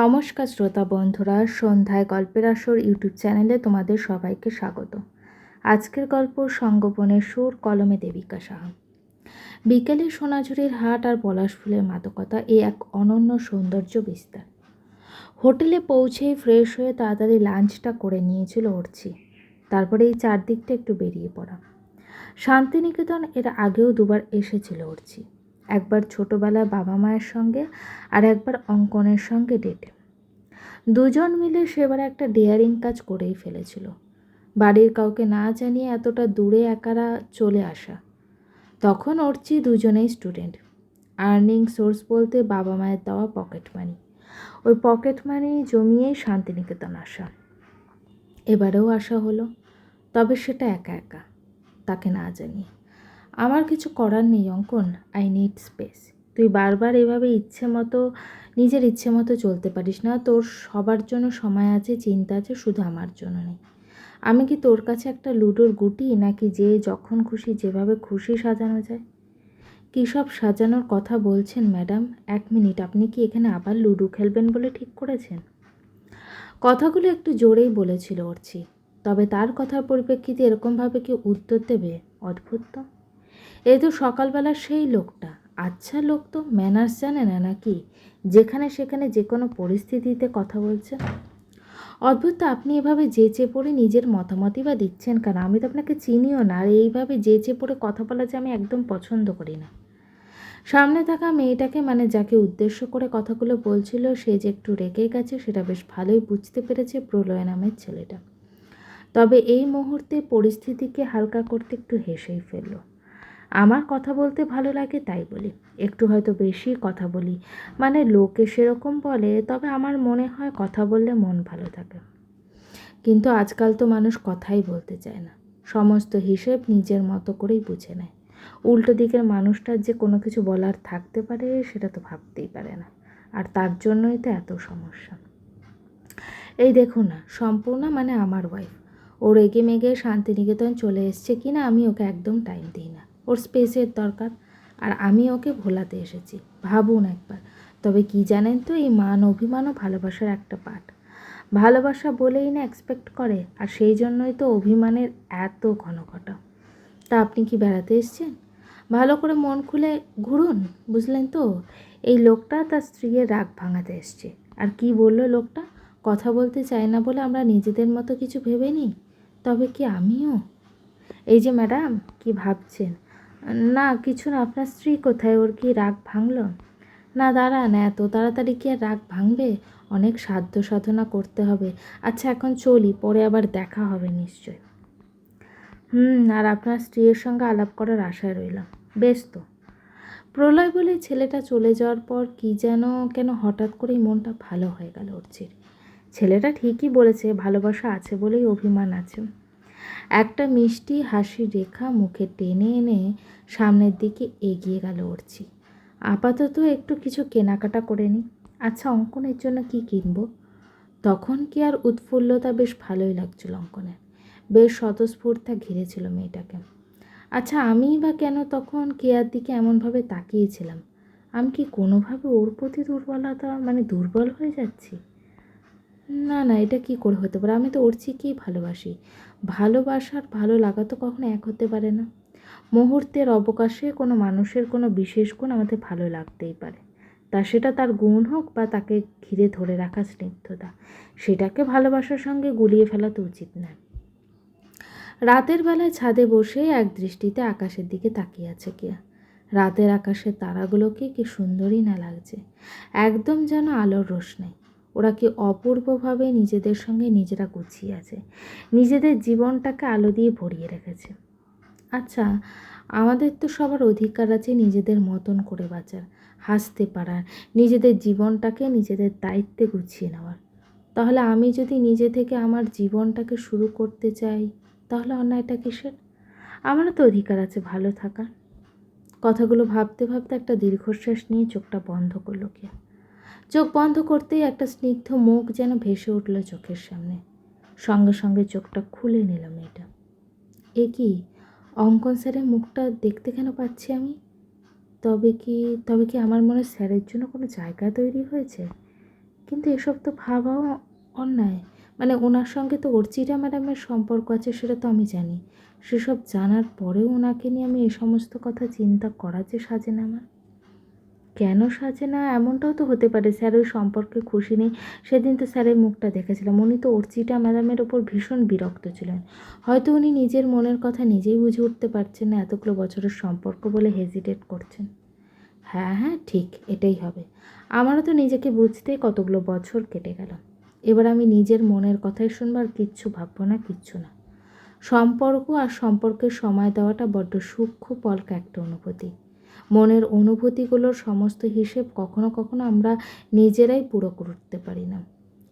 নমস্কার শ্রোতা বন্ধুরা, সন্ধ্যায় গল্পের আসর ইউটিউব চ্যানেলে তোমাদের সবাইকে স্বাগত। আজকের গল্প সঙ্গোপনের সুর কলমে দেবিকা সাহা। বিকেলে সোনাঝুরির হাট আর পলাশ ফুলের মাদকতা এই এক অনন্য সৌন্দর্য বিস্তার। হোটেলে পৌঁছেই ফ্রেশ হয়ে তাড়াতাড়ি লাঞ্চটা করে নিয়েছিল অর্চি তারপরে এই চারদিকটা একটু বেরিয়ে পড়া। শান্তিনিকেতন এর আগেও দুবার এসেছিল অর্চি একবার ছোটোবেলায় বাবা মায়ের সঙ্গে আর একবার অঙ্কনের সঙ্গে ডেটে। দুজন মিলে সেবার একটা ডেয়ারিং কাজ করেই ফেলেছিল। বাড়ির কাউকে না জানিয়ে এতটা দূরে একারা চলে আসা। তখন অর্চি দুজনেই স্টুডেন্ট আর্নিং সোর্স বলতে বাবা মায়ের দেওয়া পকেট মানি ওই পকেট মানি জমিয়েই শান্তিনিকেতন আসা। এবারেও আসা হলো, তবে সেটা একা একা, তাকে না জানিয়ে। আমার কিছু করার নেই অঙ্কন আই নিড স্পেস তুই বারবার এভাবে ইচ্ছে মতো, নিজের ইচ্ছে মতো চলতে পারিস না। তোর সবার জন্য সময় আছে, চিন্তা আছে, শুধু আমার জন্য নেই। আমি কি তোর কাছে একটা লুডোর গুটি, নাকি যে যখন খুশি, যেভাবে খুশি সাজানো যায়? কী সব সাজানোর কথা বলছেন, ম্যাডাম? এক মিনিট, আপনি কি এখানে আবার লুডো খেলবেন বলে ঠিক করেছেন? কথাগুলো একটু জোরেই বলেছিল অর্চি। তবে তার কথার পরিপ্রেক্ষিতে এরকমভাবে কি উত্তর দেবে? অদ্ভুত তো। এই তো সকালবেলা সেই লোকটা। আচ্ছা লোক তো ম্যানার্স জানে না নাকি? যেখানে সেখানে যে কোনো পরিস্থিতিতে কথা বলছে। অদ্ভুত আপনি এভাবে যেচে পড়ে নিজের মতামতই বা দিচ্ছেন কেন? আমি তো আপনাকে চিনিও না, আর এইভাবে যেচে পড়ে কথা বলা যে আমি একদম পছন্দ করি না। সামনে থাকা মেয়েটাকে মানে যাকে উদ্দেশ্য করে কথাগুলো বলছিল, সে যে একটু রেগে গেছে, সেটা বেশ ভালোই বুঝতে পেরেছে প্রলয় নামের ছেলেটা। তবে এই মুহূর্তে পরিস্থিতিকে হালকা করতে একটু হেসেই ফেলল। আমার কথা বলতে ভালো লাগে তাই বলি। একটু হয়তো বেশি কথা বলি। মানে লোকে সেরকম বলে, তবে আমার মনে হয় কথা বললে মন ভালো থাকে। কিন্তু আজকাল তো মানুষ কথাই বলতে চায় না। সমস্ত হিসেব নিজের মতো করেই বুঝে নেয়। উল্টো দিকের মানুষটার যে কোনো কিছু বলার থাকতে পারে, সেটা তো ভাবতেই পারে না। আর তার জন্যই তো এত সমস্যা। এই দেখুন না, সম্পূর্ণ মানে আমার ওয়াইফ ও রেগে মেগে শান্তিনিকেতন চলে এসছে কি না আমি ওকে একদম টাইম দিই না। ওর স্পেসের দরকার। আর আমি ওকে ভোলাতে এসেছি। ভাবুন একবার। তবে কি জানেন তো, এই মান অভিমানও ভালোবাসার একটা পার্ট ভালোবাসা বলেই না এক্সপেক্ট করে, আর সেই জন্যই তো অভিমানের এত ঘনঘটা। তা আপনি কি বেড়াতে এসছেন? ভালো করে মন খুলে ঘুরুন, বুঝলেন তো? এই লোকটা তার স্ত্রীর রাগ ভাঙাতে এসছে। আর কি বলল লোকটা? কথা বলতে চায় না বলে আমরা নিজেদের মতো কিছু ভেবে নিই? তবে কি আমিও? এই যে ম্যাডাম, কি ভাবছেন? না, কিছু না, আপনার স্ত্রী কোথায়? ওর কি রাগ ভাঙলো? না, দাঁড়ান, এত তাড়াতাড়ি কি আর রাগ ভাঙবে? অনেক সাধ্য সাধনা করতে হবে। আচ্ছা এখন চলি, পরে আবার দেখা হবে নিশ্চয়। হুম, আর আপনার স্ত্রীর সঙ্গে আলাপ করার আশায় রইলাম। বেশ তো। প্রলয় বলে ছেলেটা চলে যাওয়ার পর কি যেন, কেন হঠাৎ করেই মনটা ভালো হয়ে গেল ওরচির ছেলেটা ঠিকই বলেছে, ভালোবাসা আছে বলেই অভিমান আছে। একটা মিষ্টি হাসির রেখা মুখে টেনে এনে সামনের দিকে এগিয়ে গেল উঠছি আপাতত একটু কিছু কেনাকাটা করে নিই আচ্ছা অঙ্কনের জন্য কি কিনব? তখন কি আর উৎফুল্লতা বেশ ভালোই লাগছিল অঙ্কনের। বেশ স্বতঃস্ফূর্তা ঘিরেছিল মেয়েটাকে। আচ্ছা আমি বা কেন তখন কেয়ার দিকে এমনভাবে তাকিয়েছিলাম? আমি কি কোনোভাবে ওর প্রতি দুর্বলতা মানে দুর্বল হয়ে যাচ্ছি? না না, এটা কি করে হতে পারে? আমি তো ওর চেয়েকেই ভালোবাসি। ভালোবাসার ভালো লাগা তো কখনো এক হতে পারে না। মুহূর্তের অবকাশে কোনো মানুষের কোনো বিশেষ গুণ আমাদের ভালো লাগতেই পারে। তা সেটা তার গুণ হোক বা তাকে ঘিরে ধরে রাখা স্নিগ্ধতা, সেটাকে ভালোবাসার সঙ্গে গুলিয়ে ফেলা তো উচিত নয়। রাতের বেলায় ছাদে বসে এক দৃষ্টিতে আকাশের দিকে তাকিয়ে আছে কেয়া। রাতের আকাশের তারাগুলোকে কি সুন্দরই না লাগছে। একদম যেন আলোর রোশনাই। ওরা কি অপূর্বভাবে নিজেদের সঙ্গে নিজেরা গুছিয়ে আছে? নিজেদের জীবনটাকে আলো দিয়ে ভরিয়ে রেখেছে। আচ্ছা আমাদের তো সবার অধিকার আছে নিজেদের মতন করে বাঁচার, হাসতে পারার, নিজেদের জীবনটাকে নিজেদের দায়িত্বে গুছিয়ে নেওয়ার। তাহলে আমি যদি নিজে থেকে আমার জীবনটাকে শুরু করতে চাই, তাহলে অন্যায়টা কিসের? আমারও তো অধিকার আছে ভালো থাকার। কথাগুলো ভাবতে ভাবতে একটা দীর্ঘশ্বাস নিয়ে চোখটা বন্ধ করল কে? চোখ বন্ধ করতেই একটা স্নিগ্ধ মুখ যেন ভেসে উঠল চোখের সামনে। সঙ্গে সঙ্গে চোখটা খুলে নিল মেয়েটা। এ কি, অঙ্কন স্যারের মুখটা দেখতে কেন পাচ্ছি আমি? তবে কি তবে কি আমার মনে স্যারের জন্য কোনো জায়গা তৈরি হয়েছে? কিন্তু এসব তো ভাবাও অন্যায়। মানে ওনার সঙ্গে তো অর্চিতা ম্যাডামের সম্পর্ক আছে সেটা তো আমি জানি। সেসব জানার পরেও ওনাকে নিয়ে আমি এ সমস্ত কথা চিন্তা করা যে সাজে না আমার। কেন সাজে না? এমনটাও তো হতে পারে। স্যার, ওই সম্পর্কে খুশি নেই। সেদিন তো স্যারের মুখটা দেখেছিলাম। উনি তো অর্চিতা ম্যাডামের ওপর ভীষণ বিরক্ত ছিলেন। হয়তো উনি নিজের মনের কথা নিজেই বুঝে উঠতে পারছেন না এতগুলো বছরের সম্পর্ক বলে হেজিটেট করছেন। হ্যাঁ হ্যাঁ ঠিক, এটাই হবে। আমারও তো নিজেকে বুঝতেই কতগুলো বছর কেটে গেল। এবার আমি নিজের মনের কথাই শুনব আর কিচ্ছু ভাববো না, কিচ্ছু না। সম্পর্ক আর সম্পর্কের সময় দেওয়াটা বড্ড সূক্ষ্ম, পলকা একটা অনুভূতি। মনের অনুভূতিগুলোর সমস্ত হিসেব কখনো কখনো আমরা নিজেরাই পুরো করতে পারি না।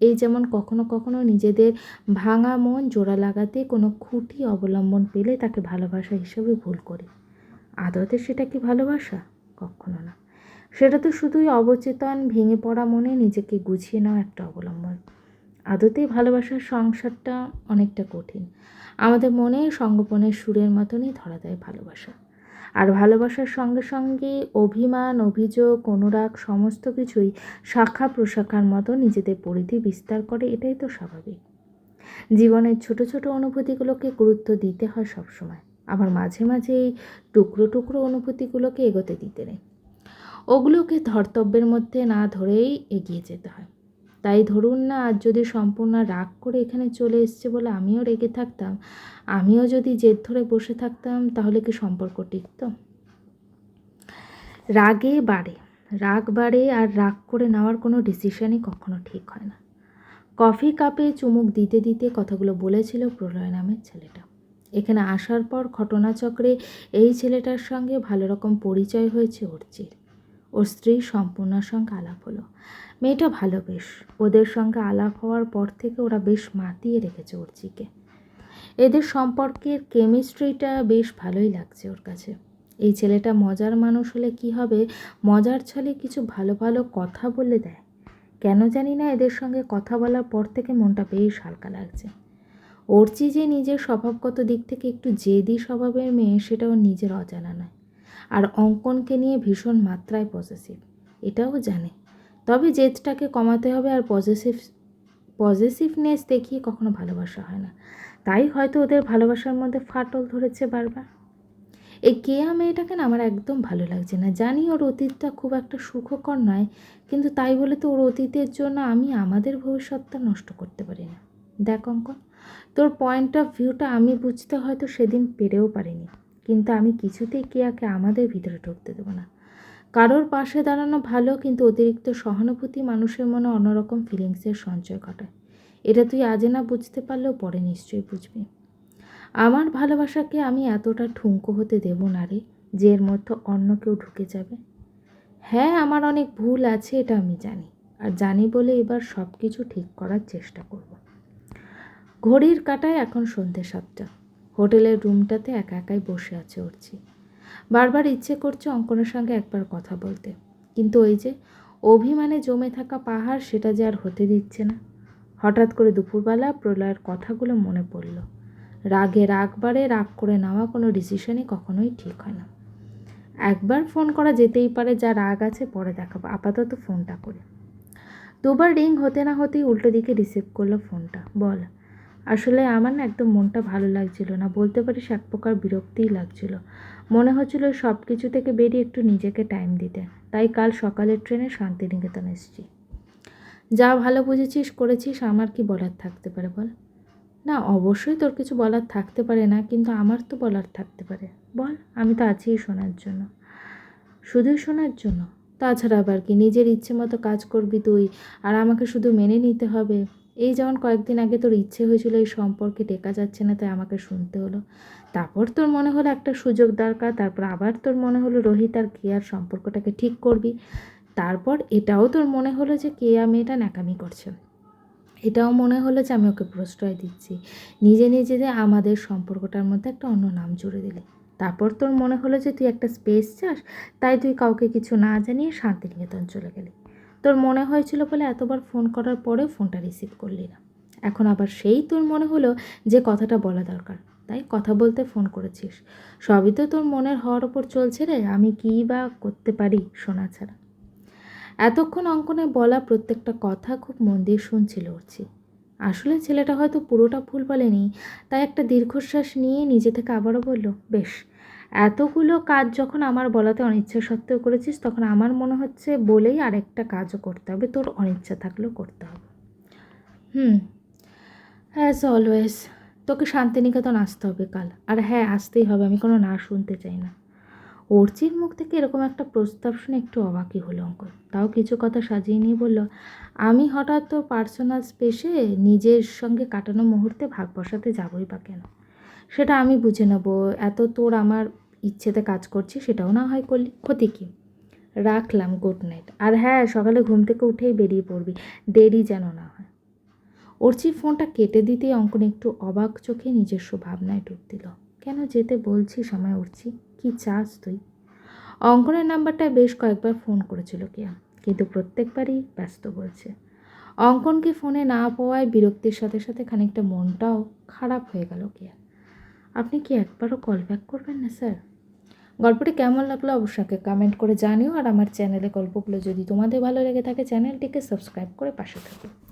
এই যেমন কখনো কখনো নিজেদের ভাঙা মন, জোড়া লাগাতে কোনো খুঁটি অবলম্বন পেলে তাকে ভালোবাসা হিসেবে ভুল করি। আদতে সেটা কি ভালোবাসা? কখনো না। সেটা তো শুধুই অবচেতন, ভেঙে পড়া মনে নিজেকে গুছিয়ে নেওয়া একটা অবলম্বন। আদতেই ভালোবাসার সংসারটা অনেকটা কঠিন। আমাদের মনে সঙ্গোপনের সুরের মতনই ধরা দেয় ভালোবাসা। আর ভালোবাসার সঙ্গে সঙ্গে অভিমান, অভিযোগ, অনুরাগ সমস্ত কিছুই শাখা প্রশাখার মতো নিজেদের পরিধি বিস্তার করে, এটাই তো স্বাভাবিক। জীবনের ছোট ছোট অনুভূতিগুলোকে গুরুত্ব দিতে হয় সবসময়। আবার মাঝে মাঝে এই টুকরো টুকরো অনুভূতিগুলোকে এগোতে দিতে নেই। ওগুলোকে ধর্তব্যের মধ্যে না ধরেই এগিয়ে যেতে হয়। তাই ধরুন না আজ যদি সম্পূর্ণ রাগ করে এখানে চলে এসছে বলে আমিও রেগে থাকতাম, আমিও যদি জেদ ধরে বসে থাকতাম, তাহলে কি সম্পর্ক টিকত? রাগে বাড়ে, রাগ বাড়ে আর রাগ করে নেওয়ার কোনো ডিসিশনই কখনো ঠিক হয় না। কফি কাপে চুমুক দিতে দিতে কথাগুলো বলেছিল প্রলয় নামের ছেলেটা। এখানে আসার পর ঘটনাচক্রে এই ছেলেটার সঙ্গে ভালো রকম পরিচয় হয়েছে অর্চির ওর স্ত্রী সম্পূর্ণার সঙ্গে আলাপ হলো। মেয়েটা ভালো বেশ। ওদের সঙ্গে আলাপ হওয়ার পর থেকে ওরা বেশ মাতিয়ে রেখেছে অর্চিকে এদের সম্পর্কের কেমিস্ট্রিটা বেশ ভালোই লাগছে ওর কাছে। এই ছেলেটা মজার মানুষ হলে কি হবে? মজার ছলে কিছু ভালো ভালো কথা বলে দেয়। কেন জানি না এদের সঙ্গে কথা বলার পর থেকে মনটা বেশ হালকা লাগছে। অর্চি যে নিজের স্বভাবগত দিক থেকে একটু জেদি স্বভাবের মেয়ে, সেটা ওর নিজের অজানা নয়। আর অঙ্কনকে নিয়ে ভীষণ মাত্রায় পজেসিভ এটাও জানে। তবে জেদটাকে কমাতে হবে আর পজেসিভ পজেসিভনেস দেখিয়ে কখনো ভালোবাসা হয় না। তাই হয়তো ওদের ভালোবাসার মধ্যে ফাটল ধরেছে বারবার। এই কেয়া মেয়েটাকে না আমার একদম ভালো লাগছে না। জানি ওর অতীতটা খুব একটা সুখকর নয়, কিন্তু তাই বলে তো ওর অতীতের জন্য আমি আমাদের ভবিষ্যৎটা নষ্ট করতে পারি না। দেখ অঙ্কন, তোর পয়েন্ট অফ ভিউটা আমি বুঝতে হয়তো সেদিন পেরেও পারিনি। কিন্তু আমি কিছুতেই কেয়াকে আমাদের ভিতরে ঢুকতে দেবো না। কারোর পাশে দাঁড়ানো ভালো কিন্তু অতিরিক্ত সহানুভূতি মানুষের মনে অন্যরকম ফিলিংসের সঞ্চয় ঘটায় এটা তুই আজে না বুঝতে পারলেও পরে নিশ্চয়ই বুঝবি। আমার ভালোবাসাকে আমি এতটা ঠুঙ্কো হতে দেব না রে, যে এর মধ্যে অন্য কেউ ঢুকে যাবে। হ্যাঁ আমার অনেক ভুল আছে, এটা আমি জানি। আর জানি বলে এবার সব কিছু ঠিক করার চেষ্টা করব। ঘড়ির কাটায় এখন সন্ধে সাতটা। হোটেলের রুমটাতে একা একাই বসে আছে উঠছি বারবার ইচ্ছে করছে অঙ্কনের সঙ্গে একবার কথা বলতে। কিন্তু ওই যে অভিমানে জমে থাকা পাহাড় সেটা যে আর হতে দিচ্ছে না। হঠাৎ করে দুপুরবেলা প্রলয়ের কথাগুলো মনে পড়ল। রাগে রাগ বাড়ে, রাগ করে নেওয়া কোনো ডিসিশনই কখনোই ঠিক হয় না। একবার ফোন করা যেতেই পারে, যা রাগ আছে পরে দেখাবো। আপাতত ফোনটা করে। দুবার রিং হতে না হতেই উল্টো দিকে রিসিভ করল ফোনটা। বল আসলে আমার না একদম মনটা ভালো লাগছিল না, বলতে পারিস এক প্রকার বিরক্তিই লাগছিল। মনে হচ্ছিল সব কিছু থেকে বেরিয়ে একটু নিজেকে টাইম দিতে। তাই কাল সকালের ট্রেনে শান্তিনিকেতন এসেছি। যা ভালো বুঝেছিস করেছিস, আমার কি বলার থাকতে পারে বল? না, অবশ্যই তোর কিছু বলার থাকতে পারে না, কিন্তু আমার তো বলার থাকতে পারে। বল, আমি তো আছি শোনার জন্য। শুধুই শোনার জন্য? তাছাড়া আবার কি, নিজের ইচ্ছে মতো কাজ করবি তুই, আর আমাকে শুধু মেনে নিতে হবে। এই যেমন কয়েকদিন আগে তোর ইচ্ছে হয়েছিল এই সম্পর্কে টেকা যাচ্ছে না, তাই আমাকে শুনতে হলো। তারপর তোর মনে হলো একটা সুযোগ দরকার, তারপর আবার তোর মনে হলো রোহিত আর কেয়ার সম্পর্কটাকে ঠিক করবি। তারপর এটাও তোর মনে হলো যে কেয়া মেয়েটা ন্যাকামি করছে। এটাও মনে হলো যে আমি ওকে প্রশ্রয় দিচ্ছি। নিজে নিজেদের আমাদের সম্পর্কটার মধ্যে একটা অন্য নাম জুড়ে দিলি। তারপর তোর মনে হলো যে তুই একটা স্পেস চাস, তাই তুই কাউকে কিছু না জানিয়ে শান্তিনিকেতন চলে গেলি। তোর মনে হয়েছিল বলে এতবার ফোন করার পরেও ফোনটা রিসিভ করলি না। এখন আবার সেই তোর মনে হলো যে কথাটা বলা দরকার। তাই কথা বলতে ফোন করেছিস। সবই তো তোর মনের হওয়ার ওপর চলছে রে। আমি কী বা করতে পারি শোনা ছাড়া? এতক্ষণ অঙ্কনে বলা প্রত্যেকটা কথা খুব মন দিয়ে শুনছিল অর্চি। আসলে ছেলেটা হয়তো পুরোটা ভুল বলেনি, তাই একটা দীর্ঘশ্বাস নিয়ে নিজে থেকে আবারও বলল, বেশ এতগুলো কাজ যখন আমার বলাতে অনিচ্ছা সত্ত্বেও করেছিস, তখন আমার মনে হচ্ছে বলেই আরেকটা কাজও করতে হবে, তোর অনিচ্ছা থাকলেও করতে হবে। হুম অ্যাজ অলওয়েজ তোকে শান্তিনিকেতন আসতে হবে কাল। আর হ্যাঁ আসতেই হবে, আমি কোনো না শুনতে চাই না। অর্চির মুখ থেকে এরকম একটা প্রস্তাব শুনে একটু অবাকই হলো অঙ্কন তাও কিছু কথা সাজিয়ে নিয়ে বলল, আমি হঠাৎ তোর পার্সোনাল স্পেসে নিজের সঙ্গে কাটানো মুহূর্তে ভাগ বসাতে যাবই বা কেন? সেটা আমি বুঝে নেব। এত তোর আমার ইচ্ছেতে কাজ করছি, সেটাও না হয় করলি। ক্ষতি কী? রাখলাম গুড নাইট আর হ্যাঁ সকালে ঘুম থেকে উঠেই বেরিয়ে পড়বি। দেরি যেন না হয়। অর্চি ফোনটা কেটে দিতেই অঙ্কন একটু অবাক চোখে নিজস্ব ভাবনায় ডুব দিল। কেন যেতে বলছি সময় উঠছি কি চাস তুই? অঙ্কনের নাম্বারটা বেশ কয়েকবার ফোন করেছিল কেয়া, কিন্তু প্রত্যেকবারই ব্যস্ত বলছে। অঙ্কনকে ফোনে না পাওয়ায় বিরক্তির সাথে সাথে খানিকটা মনটাও খারাপ হয়ে গেল কেয়া আপনি কি একবারও কল ব্যাক করবেন না স্যার গল্পটি কেমন লাগল অবশ্যই কমেন্ট করে জানিও, আর আমার চ্যানেলে গল্পগুলো যদি তোমাদের ভালো লেগে থাকে চ্যানেলটিকে সাবস্ক্রাইব করে পাশে থাকো।